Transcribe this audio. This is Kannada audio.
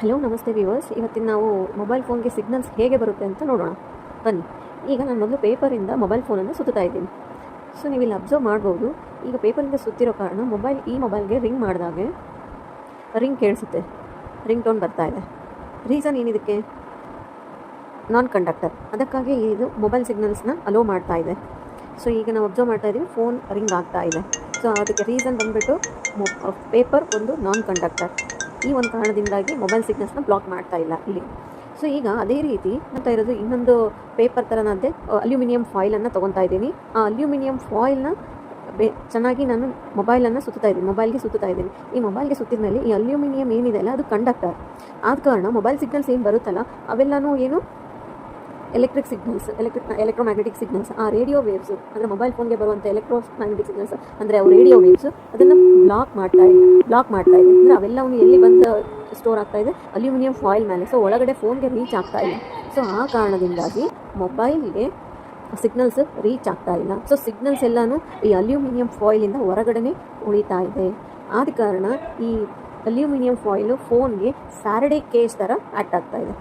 ಹಲೋ, ನಮಸ್ತೆ ವ್ಯೂವರ್ಸ್ ಇವತ್ತಿನ ನಾವು ಮೊಬೈಲ್ ಫೋನ್ಗೆ ಸಿಗ್ನಲ್ಸ್ ಹೇಗೆ ಬರುತ್ತೆ ಅಂತ ನೋಡೋಣ. ಬನ್ನಿ. ಈಗ ನಾನು ಮೊದಲು ಪೇಪರಿಂದ ಮೊಬೈಲ್ ಫೋನನ್ನು ಸುತ್ತಾ ಇದ್ದೀನಿ. ಸೊ ನೀವು ಇಲ್ಲಿ ಅಬ್ಸರ್ವ್ ಮಾಡ್ಬೋದು. ಈಗ ಪೇಪರಿಂದ ಸುತ್ತಿರೋ ಕಾರಣ ಮೊಬೈಲ್ ಈ ಮೊಬೈಲ್ಗೆ ರಿಂಗ್ ಮಾಡಿದಾಗೆ ರಿಂಗ್ ಕೇಳಿಸುತ್ತೆ. ರಿಂಗ್ ಟೋನ್ ಬರ್ತಾ ಇದೆ. ರೀಸನ್ ಏನಿದಕ್ಕೆ? ನಾನ್ ಕಂಡಕ್ಟರ್ ಅದಕ್ಕಾಗಿ ಇದು ಮೊಬೈಲ್ ಸಿಗ್ನಲ್ಸ್ನ ಅಲೋ ಮಾಡ್ತಾ ಇದೆ. ಸೊ ಈಗ ನಾವು ಅಬ್ಸರ್ವ್ ಮಾಡ್ತಾ ಇದ್ದೀವಿ ಫೋನ್ ರಿಂಗ್ ಆಗ್ತಾ ಇದೆ. ಸೊ ಅದಕ್ಕೆ ರೀಸನ್ ಬಂದುಬಿಟ್ಟು ಪೇಪರ್ ಒಂದು ನಾನ್ ಕಂಡಕ್ಟರ್ ಈ ಒಂದು ಕಾರಣದಿಂದಾಗಿ ಮೊಬೈಲ್ ಸಿಗ್ನಲ್ಸ್ನ ಬ್ಲಾಕ್ ಮಾಡ್ತಾ ಇಲ್ಲ ಇಲ್ಲಿ. ಸೊ ಈಗ ಅದೇ ರೀತಿ ಅಂತ ಇರೋದು ಇನ್ನೊಂದು ಪೇಪರ್ ಥರನದ್ದೇ ಅಲ್ಯೂಮಿನಿಯಂ ಫಾಯಿಲನ್ನು ತೊಗೊತಾ ಇದ್ದೀನಿ. ಆ ಅಲ್ಯೂಮಿನಿಯಂ ಫಾಯಿಲ್ನ ಬೇ, ಚೆನ್ನಾಗಿ ನಾನು ಮೊಬೈಲನ್ನು ಸುತ್ತಾ ಇದ್ದೀನಿ ಮೊಬೈಲ್ಗೆ ಸುತ್ತಾ ಇದ್ದೀನಿ. ಈ ಮೊಬೈಲ್ಗೆ ಸುತ್ತಿದ ಮೇಲೆ ಈ ಅಲ್ಯೂಮಿನಿಯಂ ಏನಿದೆ ಅಲ್ಲ, ಅದು ಕಂಡಕ್ಟರ್ ಆದ ಕಾರಣ ಮೊಬೈಲ್ ಸಿಗ್ನಲ್ಸ್ ಏನು ಬರುತ್ತಲ್ಲ, ಅವೆಲ್ಲನೂ ಏನು electric signals electric electromagnetic signals ಆ ರೇಡಿಯೋ ವೇವ್ಸು ಅಂದರೆ ಮೊಬೈಲ್ ಫೋನ್ಗೆ ಬರುವಂಥ ಎಲೆಕ್ಟ್ರೋಮ್ಯಾಗ್ನೆಟಿಕ್ ಸಿಗ್ನಲ್ಸ್ ಅಂದರೆ ಅವು ರೇಡಿಯೋ ವೇವ್ಸ್ ಅದನ್ನು ಬ್ಲಾಕ್ ಮಾಡ್ತಾ ಇದೆ ಬ್ಲಾಕ್ ಮಾಡ್ತಾ ಇದೆ. ಅಂದರೆ ಅವೆಲ್ಲವನ್ನು ಎಲ್ಲಿ ಬಂದು ಸ್ಟೋರ್ ಆಗ್ತಾ ಇದೆ? ಅಲ್ಯೂಮಿನಿಯಂ ಫಾಯಿಲ್ ಮೇಲೆ. ಸೊ ಒಳಗಡೆ ಫೋನ್ಗೆ ರೀಚ್ ಆಗ್ತಾ ಇಲ್ಲ. ಸೊ ಆ ಕಾರಣದಿಂದಾಗಿ ಮೊಬೈಲ್ಗೆ ಸಿಗ್ನಲ್ಸ್ ರೀಚ್ ಆಗ್ತಾ ಇಲ್ಲ. ಸೊ ಸಿಗ್ನಲ್ಸ್ ಎಲ್ಲನೂ ಈ ಅಲ್ಯೂಮಿನಿಯಂ ಫಾಯಿಲಿಂದ ಹೊರಗಡೆನೇ ಉಳಿತಾ ಇದೆ. ಆದ ಕಾರಣ ಈ ಅಲ್ಯೂಮಿನಿಯಂ ಫಾಯಿಲು ಫೋನ್ಗೆ ಸ್ಯಾರಡೆ ಕೇಸ್ ಥರ ಆ್ಯಕ್ಟ್ ಆಗ್ತಾ ಇದೆ.